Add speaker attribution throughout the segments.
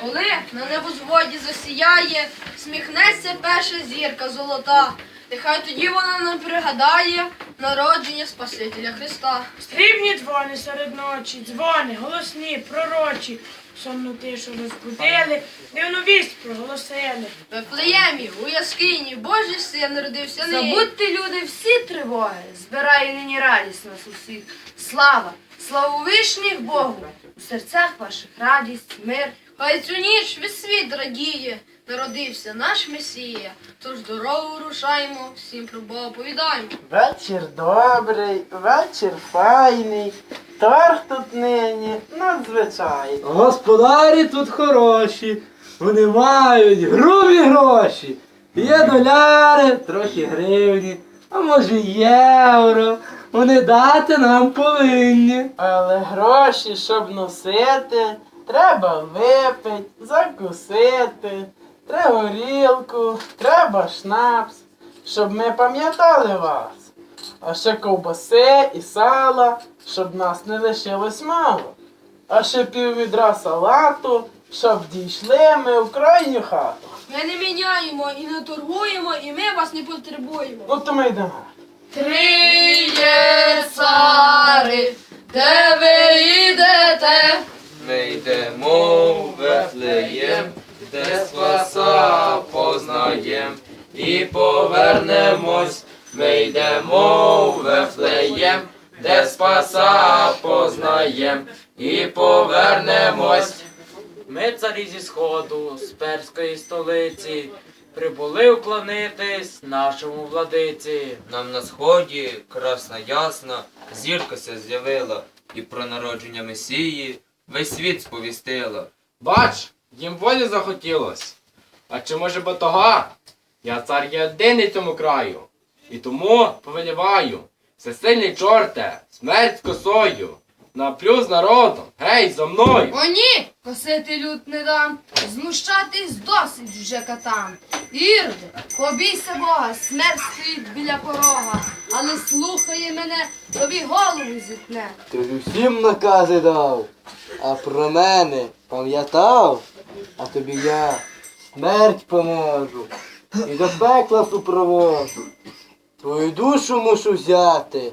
Speaker 1: Коли на небозводі засіяє, сміхнеться перша зірка золота. Нехай тоді вона нам пригадає народження Спасителя Христа.
Speaker 2: Срібні дзвони серед ночі, дзвони, голосні, пророчі, сонну тишу розбудили, дивну вість проголосили.
Speaker 1: В Вифлеємі, у яскині, Божий син народився нині.
Speaker 3: Забудьте, люди, всі тривоги, збирає нині радість нас усіх. Слава, слава вишніх Богу! У серцях ваших радість, мир.
Speaker 1: Хай цю ніч весь світ радіє, народився наш Месія. Тож дорогу рушаємо, всім про Бога повідаємо.
Speaker 4: Вечір добрий, вечір файний, торг тут нині надзвичайний.
Speaker 5: Господарі тут хороші, вони мають грубі гроші. Є доляри, трохи гривні, а може євро. Вони дати нам повинні.
Speaker 4: Але гроші, щоб носити, треба випить, закусити, треба горілку, треба шнапс, щоб ми пам'ятали вас. А ще ковбаси і сала, щоб нас не лишилось мало. А ще пів відра салату, щоб дійшли ми в крайню хату.
Speaker 1: Ми не міняємо і не торгуємо, і ми вас не потребуємо.
Speaker 4: Ну то ми йдемо.
Speaker 1: Три є цари, де ви йдете?
Speaker 6: Ми йдемо в Вифлеєм, де спаса познаєм, і повернемось. Ми йдемо в Вифлеєм, де спаса познаєм, і повернемось.
Speaker 7: Ми царі зі сходу, з перської столиці, прибули вклонитись нашому владиці.
Speaker 6: Нам на сході красна ясна, зірка се з'явила, і про народження Месії весь світ сповістила.
Speaker 8: Бач, їм волі захотілось. А чи може бо того? Я цар єдиний цьому краю. І тому повеліваю, всесильний чорте, смерть косою, наплю з народом, гей, за мною.
Speaker 3: О ні, косити люд не дам, знущатись досить вже катам. Ірде, побійся Бога, смерть стоїть біля порога, але слухає мене, тобі голову зітне.
Speaker 5: Ти ж усім накази дав, а про мене пам'ятав, а тобі я смерть поможу і до пекла супроводжу. Твою душу мушу взяти,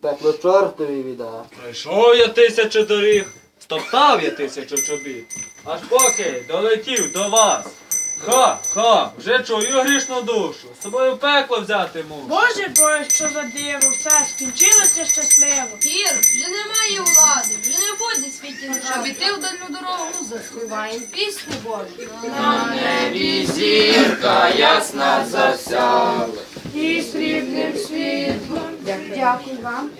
Speaker 5: пекло чортові віддати.
Speaker 7: Пройшов я тисячу доріг, стоптав я тисячу чобіт, аж поки долетів до вас. Ха, ха, вже чую грішну душу, з собою пекло взяти мушу.
Speaker 2: Боже Боже, що за диво, все скінчилося щасливо.
Speaker 1: Ір, вже немає влади, вже не буде світі
Speaker 3: Щоб іти в дальню дорогу, заспіваєм пісню Божу.
Speaker 6: Зірка ясна засяла.
Speaker 2: І срібним світлом.
Speaker 3: Дякую вам.